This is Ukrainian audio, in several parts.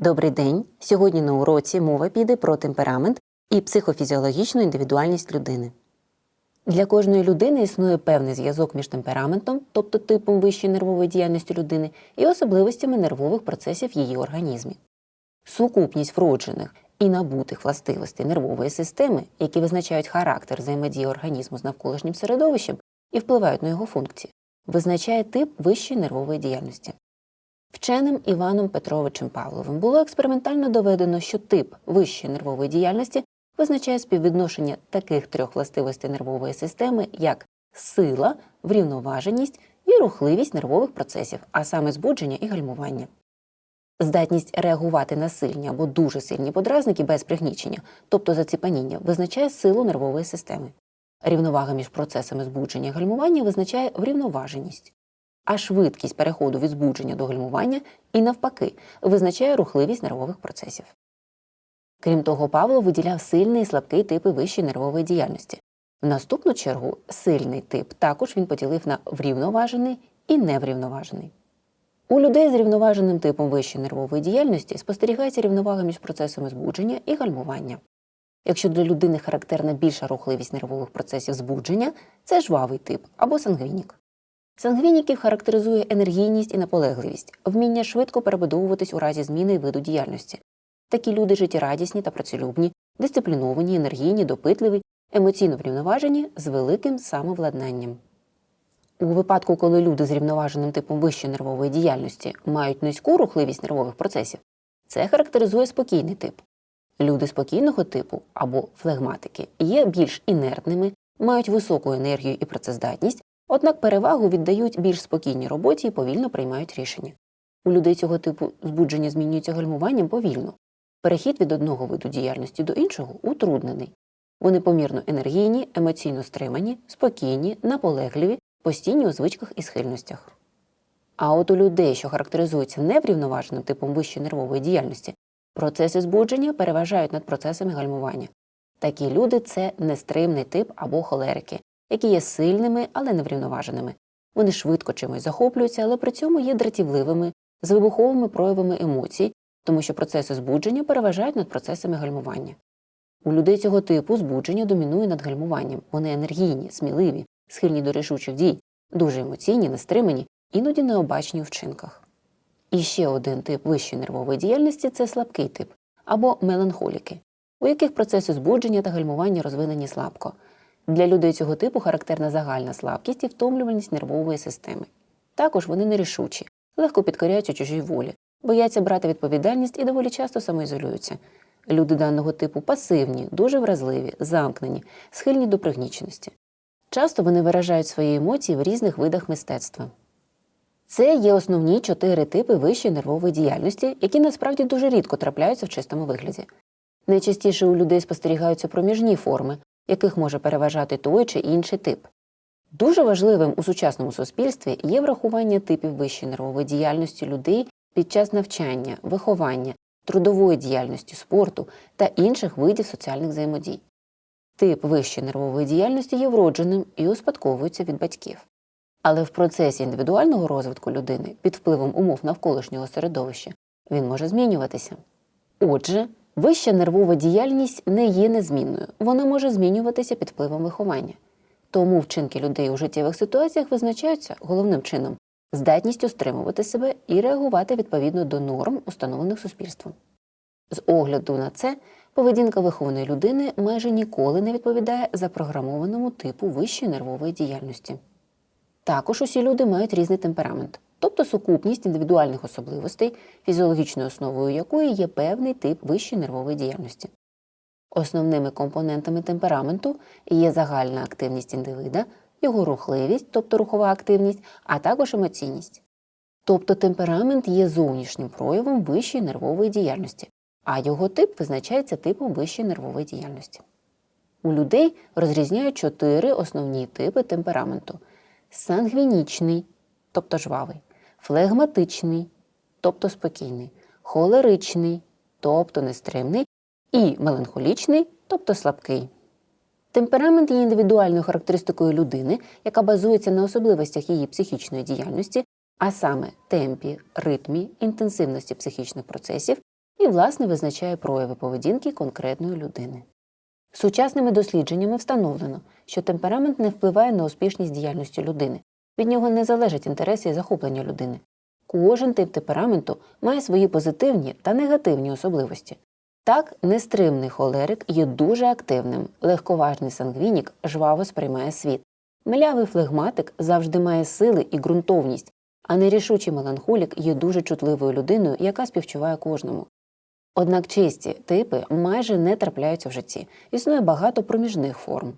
Добрий день! Сьогодні на уроці мова піде про темперамент і психофізіологічну індивідуальність людини. Для кожної людини існує певний зв'язок між темпераментом, тобто типом вищої нервової діяльності людини, і особливостями нервових процесів в її організмі. Сукупність вроджених і набутих властивостей нервової системи, які визначають характер взаємодії організму з навколишнім середовищем і впливають на його функції, визначає тип вищої нервової діяльності. Вченим Іваном Петровичем Павловим було експериментально доведено, що тип вищої нервової діяльності визначає співвідношення таких трьох властивостей нервової системи, як сила, врівноваженість і рухливість нервових процесів, а саме збудження і гальмування. Здатність реагувати на сильні або дуже сильні подразники без пригнічення, тобто заціпаніння, визначає силу нервової системи. Рівновага між процесами збудження і гальмування визначає врівноваженість а швидкість переходу від збудження до гальмування і навпаки визначає рухливість нервових процесів. Крім того, Павло виділяв сильний і слабкий типи вищої нервової діяльності. В наступну чергу сильний тип також він поділив на врівноважений і неврівноважений. У людей з рівноваженим типом вищої нервової діяльності спостерігається рівновага між процесами збудження і гальмування. Якщо для людини характерна більша рухливість нервових процесів збудження, це жвавий тип або сангвінік. Сангвініків характеризує енергійність і наполегливість, вміння швидко перебудовуватись у разі зміни виду діяльності. Такі люди життєрадісні та працелюбні, дисципліновані, енергійні, допитливі, емоційно врівноважені з великим самовладнанням. У випадку, коли люди з рівноваженим типом вищої нервової діяльності мають низьку рухливість нервових процесів, це характеризує спокійний тип. Люди спокійного типу або флегматики є більш інертними, мають високу енергію і працездатність, Однак перевагу віддають більш спокійній роботі і повільно приймають рішення. У людей цього типу збудження змінюється гальмуванням повільно. Перехід від одного виду діяльності до іншого утруднений. Вони помірно енергійні, емоційно стримані, спокійні, наполегливі, постійні у звичках і схильностях. А от у людей, що характеризуються неврівноваженим типом вищої нервової діяльності, процеси збудження переважають над процесами гальмування. Такі люди це нестримний тип або холерики, які є сильними, але неврівноваженими. Вони швидко чимось захоплюються, але при цьому є дратівливими, з вибуховими проявами емоцій, тому що процеси збудження переважають над процесами гальмування. У людей цього типу збудження домінує над гальмуванням. Вони енергійні, сміливі, схильні до рішучих дій, дуже емоційні, нестримані, іноді необачні у вчинках. І ще один тип вищої нервової діяльності це слабкий тип або меланхоліки, у яких процеси збудження та гальмування розвинені слабко. Для людей цього типу характерна загальна слабкість і втомлюваність нервової системи. Також вони нерішучі, легко підкоряються чужій волі, бояться брати відповідальність і доволі часто самоізолюються. Люди даного типу пасивні, дуже вразливі, замкнені, схильні до пригніченості. Часто вони виражають свої емоції в різних видах мистецтва. Це є основні чотири типи вищої нервової діяльності, які насправді дуже рідко трапляються в чистому вигляді. Найчастіше у людей спостерігаються проміжні форми, яких може переважати той чи інший тип. Дуже важливим у сучасному суспільстві є врахування типів вищої нервової діяльності людей під час навчання, виховання, трудової діяльності, спорту та інших видів соціальних взаємодій. Тип вищої нервової діяльності є вродженим і успадковується від батьків. Але в процесі індивідуального розвитку людини під впливом умов навколишнього середовища він може змінюватися. Отже, Вища нервова діяльність не є незмінною, вона може змінюватися під впливом виховання. Тому вчинки людей у життєвих ситуаціях визначаються головним чином здатністю стримувати себе і реагувати відповідно до норм, установлених суспільством. З огляду на це, поведінка вихованої людини майже ніколи не відповідає запрограмованому типу вищої нервової діяльності. Також усі люди мають різний темперамент тобто сукупність індивідуальних особливостей, фізіологічною основою якої є певний тип вищої нервової діяльності. Основними компонентами темпераменту є загальна активність індивида, його рухливість, тобто рухова активність, а також емоційність. Тобто темперамент є зовнішнім проявом вищої нервової діяльності, а його тип визначається типом вищої нервової діяльності. У людей розрізняють чотири основні типи темпераменту: сангвінічний, тобто жвавий, флегматичний, тобто спокійний, холеричний, тобто нестримний, і меланхолічний, тобто слабкий. Темперамент є індивідуальною характеристикою людини, яка базується на особливостях її психічної діяльності, а саме темпі, ритмі, інтенсивності психічних процесів і, власне, визначає прояви поведінки конкретної людини. Сучасними дослідженнями встановлено, що темперамент не впливає на успішність діяльності людини, від нього не залежать інтереси і захоплення людини. Кожен тип темпераменту має свої позитивні та негативні особливості. Так, нестримний холерик є дуже активним, легковажний сангвінік жваво сприймає світ. Млявий флегматик завжди має сили і ґрунтовність, а нерішучий меланхолік є дуже чутливою людиною, яка співчуває кожному. Однак чисті типи майже не трапляються в житті, існує багато проміжних форм.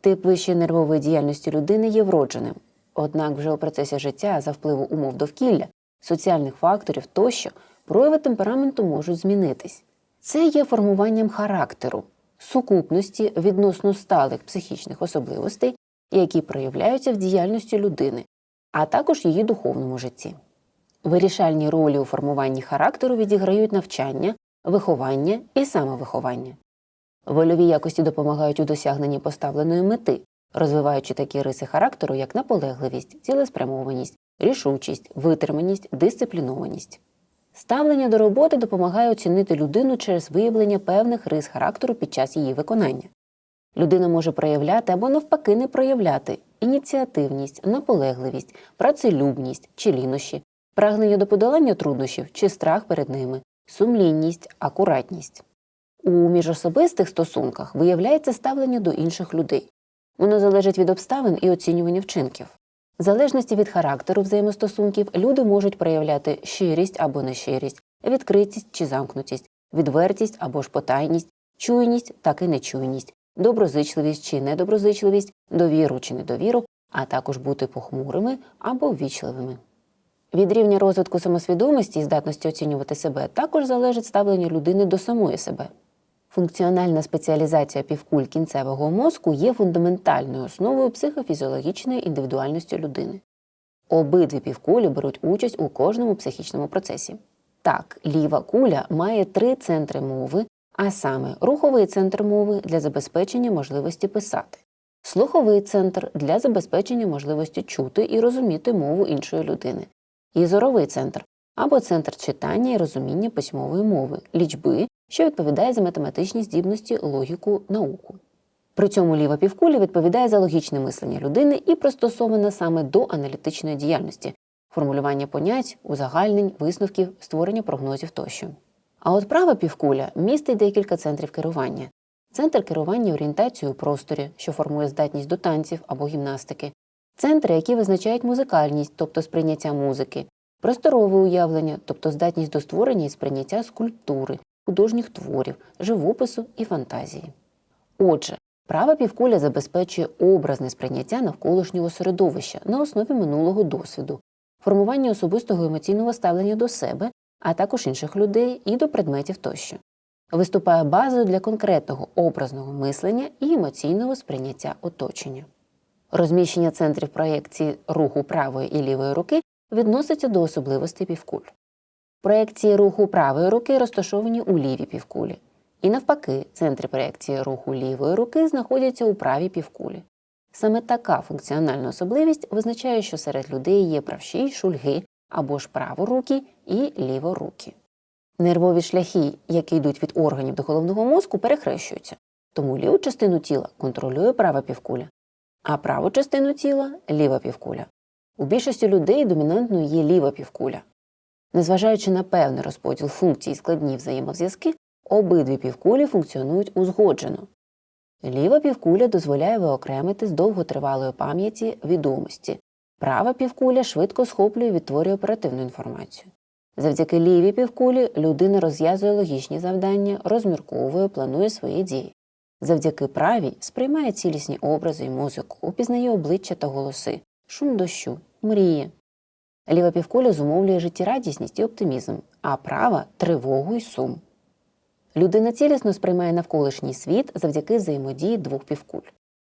Тип вищої нервової діяльності людини є вродженим, однак вже у процесі життя за впливу умов довкілля, соціальних факторів тощо прояви темпераменту можуть змінитись. Це є формуванням характеру, сукупності відносно сталих психічних особливостей, які проявляються в діяльності людини, а також її духовному житті. Вирішальні ролі у формуванні характеру відіграють навчання, виховання і самовиховання. Вольові якості допомагають у досягненні поставленої мети, розвиваючи такі риси характеру, як наполегливість, цілеспрямованість, рішучість, витриманість, дисциплінованість. Ставлення до роботи допомагає оцінити людину через виявлення певних рис характеру під час її виконання. Людина може проявляти або навпаки не проявляти ініціативність, наполегливість, працелюбність чи лінощі, прагнення до подолання труднощів чи страх перед ними, сумлінність, акуратність. У міжособистих стосунках виявляється ставлення до інших людей. Воно залежить від обставин і оцінювання вчинків. В залежності від характеру взаємостосунків люди можуть проявляти щирість або нещирість, відкритість чи замкнутість, відвертість або ж потайність, чуйність так і нечуйність, доброзичливість чи недоброзичливість, довіру чи недовіру, а також бути похмурими або ввічливими. Від рівня розвитку самосвідомості і здатності оцінювати себе також залежить ставлення людини до самої себе. Функціональна спеціалізація півкуль кінцевого мозку є фундаментальною основою психофізіологічної індивідуальності людини. Обидві півкулі беруть участь у кожному психічному процесі. Так, ліва куля має три центри мови, а саме руховий центр мови для забезпечення можливості писати, слуховий центр для забезпечення можливості чути і розуміти мову іншої людини, і зоровий центр або центр читання і розуміння письмової мови, лічби, що відповідає за математичні здібності, логіку, науку. При цьому ліва півкуля відповідає за логічне мислення людини і пристосована саме до аналітичної діяльності, формулювання понять, узагальнень, висновків, створення прогнозів тощо. А от права півкуля містить декілька центрів керування. Центр керування орієнтацією у просторі, що формує здатність до танців або гімнастики, центри, які визначають музикальність, тобто сприйняття музики, просторове уявлення, тобто здатність до створення і сприйняття скульптури, художніх творів, живопису і фантазії. Отже, права півкуля забезпечує образне сприйняття навколишнього середовища на основі минулого досвіду, формування особистого емоційного ставлення до себе, а також інших людей і до предметів тощо. Виступає базою для конкретного образного мислення і емоційного сприйняття оточення. Розміщення центрів проєкції руху правої і лівої руки відноситься до особливостей півкуль. Проєкції руху правої руки розташовані у лівій півкулі, і навпаки, центри проєкції руху лівої руки знаходяться у правій півкулі. Саме така функціональна особливість визначає, що серед людей є правші шульги або ж праворукі і ліворукі. Нервові шляхи, які йдуть від органів до головного мозку, перехрещуються, тому ліву частину тіла контролює права півкуля, а праву частину тіла ліва півкуля. У більшості людей домінантною є ліва півкуля. Незважаючи на певний розподіл функцій і складні взаємозв'язки, обидві півкулі функціонують узгоджено. Ліва півкуля дозволяє виокремити з довготривалої пам'яті відомості. Права півкуля швидко схоплює і відтворює оперативну інформацію. Завдяки лівій півкулі людина розв'язує логічні завдання, розмірковує, планує свої дії. Завдяки правій сприймає цілісні образи і музику, упізнає обличчя та голоси, шум дощу, мріє. Ліва півкуля зумовлює життєрадісність і оптимізм, а права тривогу й сум. Людина цілісно сприймає навколишній світ завдяки взаємодії двох півкуль.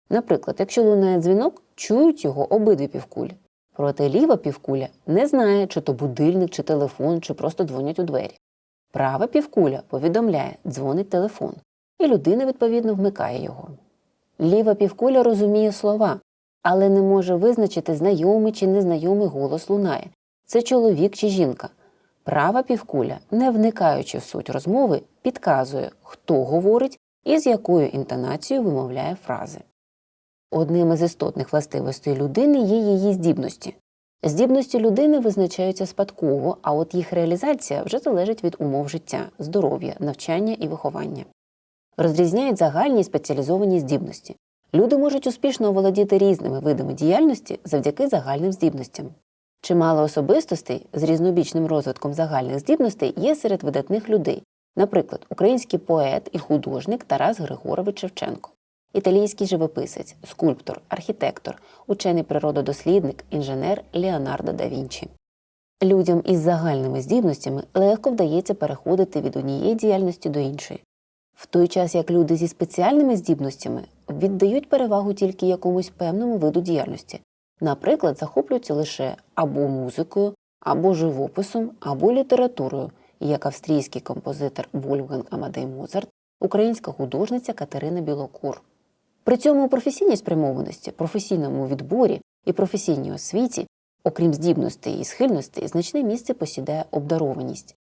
Наприклад, якщо лунає дзвінок, чують його обидві півкулі. Проте ліва півкуля не знає, чи то будильник, чи телефон, чи просто дзвонять у двері. Права півкуля повідомляє, дзвонить телефон, і людина, відповідно, вмикає його. Ліва півкуля розуміє слова, але не може визначити, знайомий чи незнайомий голос лунає це чоловік чи жінка. Права півкуля, не вникаючи в суть розмови, підказує, хто говорить і з якою інтонацією вимовляє фрази. Одним із істотних властивостей людини є її здібності. Здібності людини визначаються спадково, а от їх реалізація вже залежить від умов життя, здоров'я, навчання і виховання. Розрізняють загальні спеціалізовані здібності. Люди можуть успішно оволодіти різними видами діяльності завдяки загальним здібностям. Чимало особистостей з різнобічним розвитком загальних здібностей є серед видатних людей, наприклад, український поет і художник Тарас Григорович Шевченко, італійський живописець, скульптор, архітектор, учений природодослідник, інженер Леонардо да Вінчі. Людям із загальними здібностями легко вдається переходити від однієї діяльності до іншої, в той час як люди зі спеціальними здібностями віддають перевагу тільки якомусь певному виду діяльності, наприклад, захоплюються лише або музикою, або живописом, або літературою, як австрійський композитор Вольфганг Амадей Моцарт, українська художниця Катерина Білокур. При цьому у професійній спрямованості, професійному відборі і професійній освіті, окрім здібностей і схильностей, значне місце посідає обдарованість,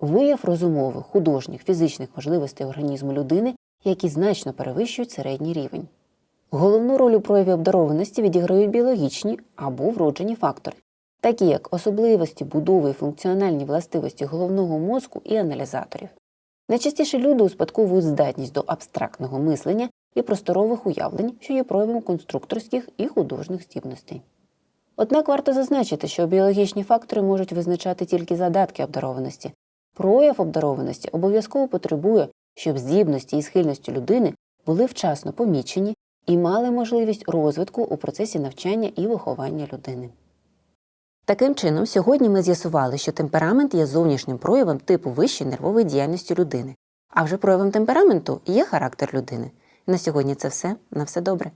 вияв розумових, художніх, фізичних можливостей організму людини, які значно перевищують середній рівень. Головну роль у прояві обдарованості відіграють біологічні або вроджені фактори, такі як особливості будови і функціональні властивості головного мозку і аналізаторів. Найчастіше люди успадковують здатність до абстрактного мислення і просторових уявлень, що є проявом конструкторських і художніх здібностей. Однак варто зазначити, що біологічні фактори можуть визначати тільки задатки обдарованості. Прояв обдарованості обов'язково потребує, щоб здібності і схильності людини були вчасно помічені і мали можливість розвитку у процесі навчання і виховання людини. Таким чином, сьогодні ми з'ясували, що темперамент є зовнішнім проявом типу вищої нервової діяльності людини, а вже проявом темпераменту є характер людини. На сьогодні це все. На все добре.